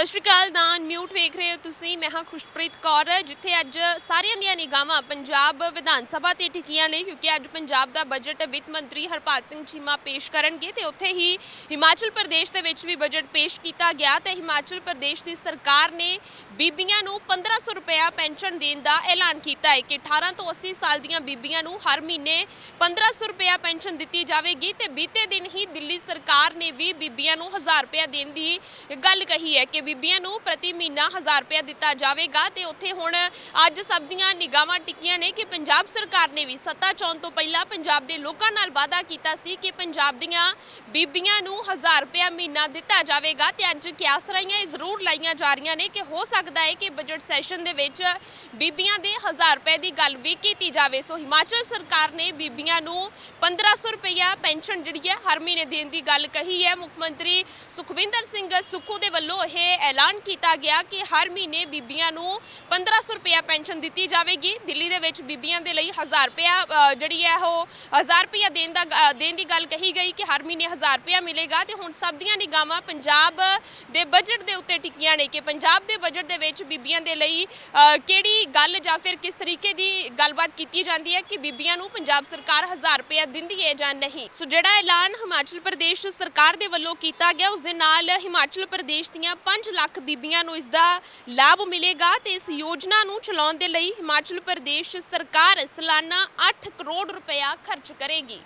ਸਤਿ ਸ਼੍ਰੀ ਅਕਾਲ ਦਾ ਮਿਊਟ ਵੇਖ ਰਹੇ ਹੋ ਤੁਸੀਂ। ਮੈਂ ਹਾਂ ਖੁਸ਼ਪ੍ਰੀਤ ਕੌਰ, ਜਿੱਥੇ ਅੱਜ ਸਾਰਿਆਂ ਦੀਆਂ ਨਿਗਾਹਾਂ ਪੰਜਾਬ ਵਿਧਾਨ ਸਭਾ ਤੇ ਟਿਕੀਆਂ ਨੇ, ਕਿਉਂਕਿ ਅੱਜ ਪੰਜਾਬ ਦਾ ਬਜਟ ਵਿੱਤ ਮੰਤਰੀ ਹਰਪਾਲ ਸਿੰਘ ਚੀਮਾ ਪੇਸ਼ ਕਰਨਗੇ ਤੇ ਉੱਥੇ ਹੀ ਹਿਮਾਚਲ ਪ੍ਰਦੇਸ਼ ਦੇ ਵਿੱਚ ਵੀ ਬਜਟ ਪੇਸ਼ ਕੀਤਾ ਗਿਆ। ਤੇ ਹਿਮਾਚਲ ਪ੍ਰਦੇਸ਼ ਦੀ ਸਰਕਾਰ ਨੇ ਬੀਬੀਆਂ ਨੂੰ 1500 ਰੁਪਇਆ ਪੈਨਸ਼ਨ ਦੇਣ ਦਾ ਐਲਾਨ ਕੀਤਾ ਹੈ ਕਿ 18 ਤੋਂ 80 ਸਾਲ ਦੀਆਂ ਬੀਬੀਆਂ ਨੂੰ ਹਰ ਮਹੀਨੇ 1500 ਰੁਪਇਆ ਪੈਨਸ਼ਨ ਦਿੱਤੀ ਜਾਵੇਗੀ। ਤੇ ਬੀਤੇ ਦਿਨ ਹੀ ਦਿੱਲੀ ਸਰਕਾਰ ਨੇ ਵੀ ਬੀਬੀਆਂ ਨੂੰ 1000 ਰੁਪਇਆ ਦੇਣ ਦੀ ਗੱਲ ਕਹੀ ਹੈ ਕਿ ਬੀਬੀਆਂ ਨੂੰ ਪ੍ਰਤੀ ਮਹੀਨਾ 1000 ਰੁਪਇਆ ਦਿੱਤਾ ਜਾਵੇਗਾ ਤੇ ਉੱਥੇ ਹੁਣ ਅੱਜ ਸਭ ਦੀਆਂ ਨਿਗਾਹਾਂ ਟਿੱਕੀਆਂ ਨੇ ਕਿ ਪੰਜਾਬ ਸਰਕਾਰ ਨੇ ਵੀ ਸੱਤਾ ਚੋਣ ਤੋਂ ਪਹਿਲਾਂ ਪੰਜਾਬ ਦੇ ਲੋਕਾਂ ਨਾਲ ਵਾਅਦਾ ਕੀਤਾ ਸੀ ਕਿ ਪੰਜਾਬ ਦੀਆਂ ਬੀਬੀਆਂ ਨੂੰ 1000 ਰੁਪਇਆ ਮਹੀਨਾ ਦਿੱਤਾ ਜਾਵੇਗਾ ਤੇ ਅੱਜ ਕਿਆਸ ਰਾਈਆਂ ਇਹ ਜ਼ਰੂਰ ਲਾਈਆਂ ਜਾ ਰਹੀਆਂ ਨੇ ਕਿ ਹੋ ਸਕਦਾ ਹੈ ਕਿ ਬਜਟ ਸੈਸ਼ਨ ਦੇ ਵਿੱਚ ਬੀਬੀਆਂ ਦੇ 1000 ਰੁਪਏ ਦੀ ਗੱਲ ਵੀ ਕੀਤੀ ਜਾਵੇ। ਸੋ ਹਿਮਾਚਲ ਸਰਕਾਰ ਨੇ ਬੀਬੀਆਂ ਨੂੰ 1500 ਰੁਪਇਆ ਪੈਨਸ਼ਨ ਜਿਹੜੀ ਹੈ ਹਰ ਮਹੀਨੇ ਦੇਣ ਦੀ ਗੱਲ ਕਹੀ ਹੈ। ਮੁੱਖ ਮੰਤਰੀ ਸੁਖਵਿੰਦਰ ਸਿੰਘ ਸੁੱਖੂ ਦੇ ਵੱਲੋਂ ਇਹ ਐਲਾਨ ਕੀਤਾ ਗਿਆ ਕਿ ਹਰ ਮਹੀਨੇ ਬੀਬੀਆਂ ਨੂੰ 1500 ਰੁਪਇਆ ਪੈਨਸ਼ਨ ਦਿੱਤੀ ਜਾਵੇਗੀ। ਦਿੱਲੀ ਦੇ ਵਿੱਚ ਬੀਬੀਆਂ ਦੇ ਲਈ 1000 ਰੁਪਇਆ ਜਿਹੜੀ ਹੈ ਉਹ 1000 ਰੁਪਇਆ ਦੇਣ ਦਾ ਦੇਣ ਦੀ ਗੱਲ ਕਹੀ ਗਈ ਕਿ ਹਰ ਮਹੀਨੇ 1000 ਰੁਪਇਆ ਮਿਲੇਗਾ ਤੇ ਹੁਣ ਸਭ ਦੀਆਂ ਨਿਗਾਹਾਂ ਪੰਜਾਬ ਦੇ ਬਜਟ ਦੇ ਉੱਤੇ ਟਿਕੀਆਂ ਨੇ ਕਿ ਪੰਜਾਬ ਦੇ ਬਜਟ ਦੇ ਵਿੱਚ ਬੀਬੀਆਂ ਦੇ ਲਈ ਕਿਹੜੀ ਗੱਲ ਜਾਂ ਫਿਰ ਕਿਸ ਤਰੀਕੇ ਦੀ ਗੱਲਬਾਤ ਕੀਤੀ ਜਾਂਦੀ ਹੈ ਕਿ ਬੀਬੀਆਂ ਨੂੰ ਪੰਜਾਬ ਸਰਕਾਰ 1000 ਰੁਪਇਆ ਦਿੰਦੀ ਹੈ ਜਾਂ ਨਹੀਂ। ਸੋ ਜਿਹੜਾ ਐਲਾਨ ਹਿਮਾਚਲ ਪ੍ਰਦੇਸ਼ ਸਰਕਾਰ ਦੇ ਵੱਲੋਂ ਕੀਤਾ ਗਿਆ, ਉਸ ਦੇ ਨਾਲ ਹਿਮਾਚਲ ਪ੍ਰਦੇਸ਼ ਦੀਆਂ ਪੰਜ 5 ਲੱਖ ਬੀਬੀਆਂ ਨੂੰ ਇਸ ਦਾ ਲਾਭ ਮਿਲੇਗਾ ਤੇ ਇਸ ਯੋਜਨਾ ਨੂੰ ਚਲਾਉਣ ਦੇ ਲਈ ਹਿਮਾਚਲ ਪ੍ਰਦੇਸ਼ ਸਰਕਾਰ ਸਾਲਾਨਾ 8 ਕਰੋੜ ਰੁਪਇਆ ਖਰਚ ਕਰੇਗੀ।